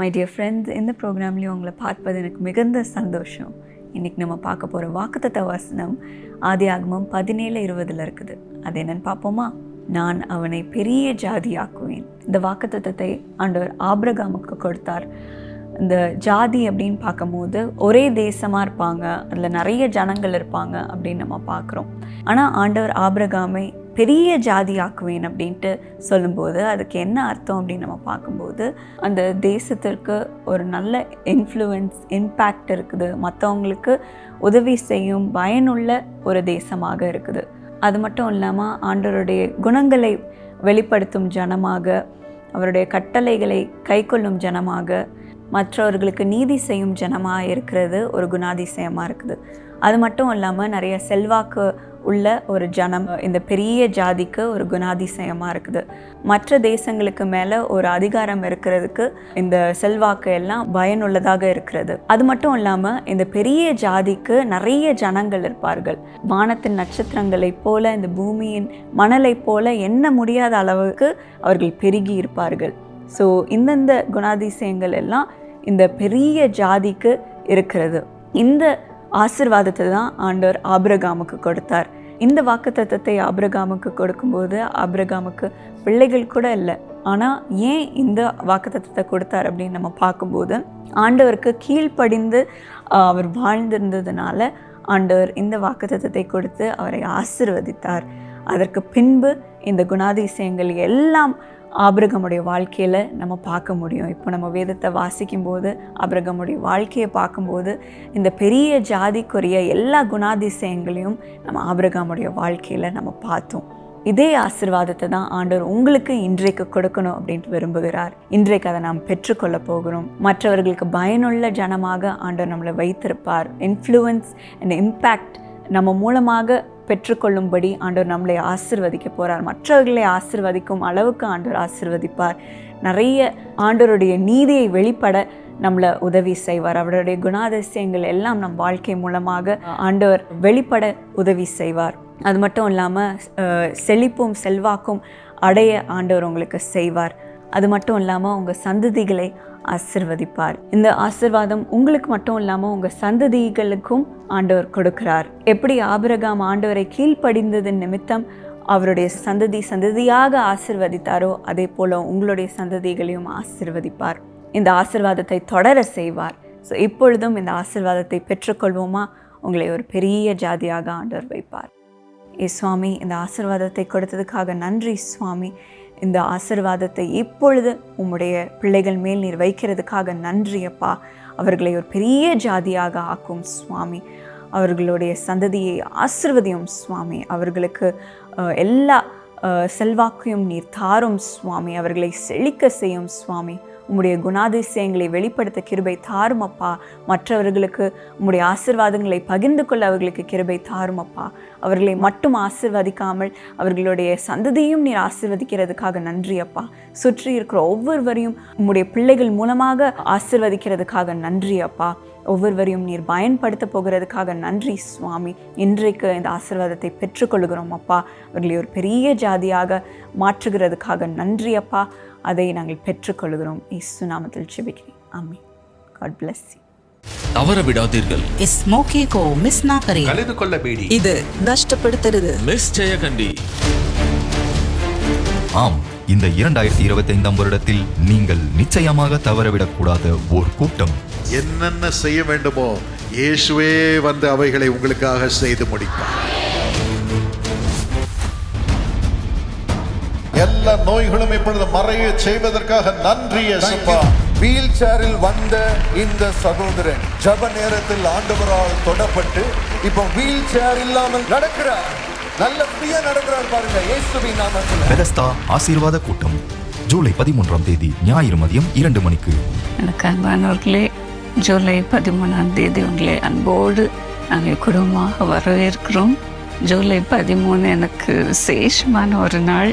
My dear friends இந்த ப்ரோக்ராம்லேயும் உங்களை பார்ப்பது எனக்கு மிகுந்த சந்தோஷம். இன்றைக்கி நம்ம பார்க்க போகிற வாக்குத்தத்த வசனம் ஆதி ஆகமம் பதினேழு இருபதில் இருக்குது. அது என்னன்னு பார்ப்போமா? நான் அவனை பெரிய ஜாதியாக்குவேன். இந்த வாக்குத்தத்தை ஆண்டவர் ஆபிரகாமுக்கு கொடுத்தார். இந்த ஜாதி அப்படின்னு பார்க்கும்போது ஒரே தேசமாக இருப்பாங்க அதில் நிறைய ஜனங்கள் இருப்பாங்க அப்படின்னு நம்ம பார்க்குறோம். ஆனால் ஆண்டவர் ஆபிரகாமை பெரிய ஜாதி ஆக்குவேன் அப்படின்ட்டு சொல்லும்போது அதுக்கு என்ன அர்த்தம் அப்படின்னு நம்ம பார்க்கும்போது அந்த தேசத்திற்கு ஒரு நல்ல இன்ஃப்ளூயன்ஸ் இம்பேக்ட் இருக்குது. மற்றவங்களுக்கு உதவி செய்யும் பயனுள்ள ஒரு தேசமாக இருக்குது. அது மட்டும் இல்லாமல் ஆண்டவருடைய குணங்களை வெளிப்படுத்தும் ஜனமாக அவருடைய கட்டளைகளை கைக்கொள்ளும் ஜனமாக மற்றவர்களுக்கு நீதி செய்யும் ஜனமாக இருக்கிறது ஒரு குணாதிசயமாக இருக்குது. அது மட்டும் இல்லாமல் நிறைய செல்வாக்கு உள்ள ஒரு ஜனம். இந்த பெரிய ஜாதிக்கு ஒரு குணாதிசயமாக இருக்குது. மற்ற தேசங்களுக்கு மேலே ஒரு அதிகாரம் இருக்கிறதுக்கு இந்த செல்வாக்கு எல்லாம் பயனுள்ளதாக இருக்கிறது. அது மட்டும் இல்லாமல் இந்த பெரிய ஜாதிக்கு நிறைய ஜனங்கள் இருப்பார்கள். வானத்தின் நட்சத்திரங்களைப் போல இந்த பூமியின் மணலைப் போல எண்ண முடியாத அளவுக்கு அவர்கள் பெருகி இருப்பார்கள். ஸோ இந்தந்த குணாதிசயங்கள் எல்லாம் இந்த பெரிய ஜாதிக்கு இருக்கிறது. இந்த ஆசிர்வாதத்தை தான் ஆண்டவர் ஆபிரகாமுக்கு கொடுத்தார். இந்த வாக்குத்தத்தத்தை ஆபிரகாமுக்கு கொடுக்கும்போது ஆபிரகாமுக்கு பிள்ளைகள் கூட இல்லை. ஆனால் ஏன் இந்த வாக்குத்தத்தத்தை கொடுத்தார் அப்படின்னு நம்ம பார்க்கும்போது ஆண்டவருக்கு கீழ்ப்படிந்து அவர் வாழ்ந்திருந்ததுனால ஆண்டவர் இந்த வாக்குத்தத்தத்தை கொடுத்து அவரை ஆசிர்வதித்தார். அதற்கு பின்பு இந்த குணாதிசயங்கள் எல்லாம் ஆபிரகமுடைய வாழ்க்கையில் நம்ம பார்க்க முடியும். இப்போ நம்ம வேதத்தை வாசிக்கும்போது ஆபிரகமுடைய வாழ்க்கையை பார்க்கும்போது இந்த பெரிய ஜாதிக்குரிய எல்லா குணாதிசயங்களையும் நம்ம ஆபிரகமுடைய வாழ்க்கையில் நம்ம பார்த்தோம். இதே ஆசிர்வாதத்தை தான் ஆண்டவர் உங்களுக்கு இன்றைக்கு கொடுக்கணும் அப்படின்ட்டு விரும்புகிறார். இன்றைக்கு அதை நாம் பெற்றுக்கொள்ள போகிறோம். மற்றவர்களுக்கு பயனுள்ள ஜனமாக ஆண்டவர் நம்மளை வைத்திருப்பார். இன்ஃப்ளூயன்ஸ் அண்ட் இம்பேக்ட் நம்ம மூலமாக பெற்றுக்கொள்ளும்படி ஆண்டவர் நம்மளை ஆசிர்வதிக்க போகிறார் மற்றவர்களை ஆசிர்வதிக்கும் அளவுக்கு ஆண்டவர் ஆசிர்வதிப்பார். நிறைய ஆண்டவருடைய நீதியை வெளிப்பட நம்மளை உதவி செய்வார். அவருடைய குணாதிசயங்கள் எல்லாம் நம் வாழ்க்கை மூலமாக ஆண்டவர் வெளிப்பட உதவி செய்வார். அது மட்டும் இல்லாமல் செழிப்பும் செல்வாக்கும் அடைய ஆண்டவர் உங்களுக்கு செய்வார். அது மட்டும் இல்லாமல் உங்கள் சந்ததிகளை ஆசிர்வதிப்பார். இந்த ஆசிர்வாதம் உங்களுக்கு மட்டும் இல்லாமல் உங்கள் சந்ததிகளுக்கும் ஆண்டவர் கொடுக்கிறார். எப்படி ஆபிரகாம் ஆண்டவரை கீழ்ப்படிந்ததன் நிமித்தம் அவருடைய சந்ததி சந்ததியாக ஆசிர்வதித்தாரோ அதே போல் உங்களுடைய சந்ததிகளையும் ஆசிர்வதிப்பார். இந்த ஆசிர்வாதத்தை தொடர செய்வார். ஸோ இப்பொழுதும் இந்த ஆசிர்வாதத்தை பெற்றுக்கொள்வோமா? உங்களை ஒரு பெரிய ஜாதியாக ஆண்டவர் வைப்பார். ஏ சுவாமி இந்த ஆசிர்வாதத்தை கொடுத்ததுக்காக நன்றி சுவாமி. இந்த ஆசிர்வாதத்தை இப்பொழுது உம்முடைய பிள்ளைகள் மேல் நீர் வைக்கிறதுக்காக நன்றியப்பா அவர்களை ஒரு பெரிய ஜாதியாக ஆக்கும் சுவாமி. அவர்களுடைய சந்ததியை ஆசிர்வதியும் சுவாமி. அவர்களுக்கு எல்லா செல்வாக்கையும் நீர் தாரும் சுவாமி. அவர்களை செழிக்க செய்யும் சுவாமி. உம்முடைய குணாதிசயங்களை வெளிப்படுத்த கிருபை தாரும் அப்பா. மற்றவர்களுக்கு உம்முடைய ஆசிர்வாதங்களை பகிர்ந்து கொள்ள அவர்களுக்கு கிருபை தாரும் அப்பா. அவர்களை மட்டும் ஆசிர்வதிக்காமல் அவர்களுடைய சந்ததியும் நீர் ஆசிர்வதிக்கிறதுக்காக நன்றி அப்பா. சுற்றி இருக்கிற ஒவ்வொருவரையும் உம்முடைய பிள்ளைகள் மூலமாக ஆசிர்வதிக்கிறதுக்காக நன்றி அப்பா. ஒவ்வொருவரையும் நீர் பயன்படுத்த போகிறதுக்காக நன்றி சுவாமி. இன்றைக்கு இந்த ஆசிர்வாதத்தை பெற்றுக்கொள்கிறோம் அப்பா. அவர்களை ஒரு பெரிய ஜாதியாக மாற்றுகிறதுக்காக நன்றி அப்பா. அதை நாங்கள் பெற்றுக்கொள்கிறோம். இயேசு நாமத்தில் செபிக்கிறேன் ஆமே காட் பிளஸ் தவற விடாதீர்கள். இஸ் மோகே கோ மிஸ் நா கரே கலந்து கொள்ள பேடி இது நஷ்டப்படுத்துறது மிஸ் ஜெயகண்டி. ஆம் இந்த இரண்டாயிரத்தி இருபத்தி ஐந்தாம் வருடத்தில் நீங்கள் நிச்சயமாக தவறவிடக்கூடாத ஓர் கூட்டம். என்னென்ன செய்ய வேண்டுமோ இயேசுவே வந்து அவைகளை உங்களுக்காக செய்து முடிப்பார். எல்லா நோய்களும் இப்பொழுது மறைய செய்வதற்காக நன்றி இயேசுப்பா. வீல் சேரில் வந்த இந்த சகோதரன் ஜப நேரத்தில் ஆண்டவரால் தொடப்பட்டு இப்போ வீல் சேர் இல்லாமல் நடக்கிறார். நல்ல ஃப்ரீயா நடக்கிறார் பாருங்க இயேசுவின் நாமத்தில். பெதஸ்தா ஆசீர்வாத கூட்டம். ஜூலை பதிமூன்றாம் தேதி ஞாயிறு மதியம் இரண்டு மணிக்கு. எனக்கு அன்பானவர்களே ஜூலை பதிமூணாம் தேதி உங்களை அன்போடு நாங்கள் குடும்பமாக வரவேற்கிறோம். ஜூலை பதிமூணு எனக்கு விசேஷமான ஒரு நாள்.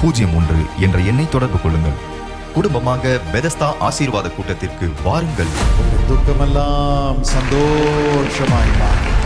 பூஜ்ஜியம் ஒன்று என்ற எண்ணை தொடர்பு கொள்ளுங்கள். குடும்பமாக பெதஸ்தா ஆசீர்வாத கூட்டத்திற்கு வாருங்கள். துக்கமெல்லாம் சந்தோஷமாய் மாறும்.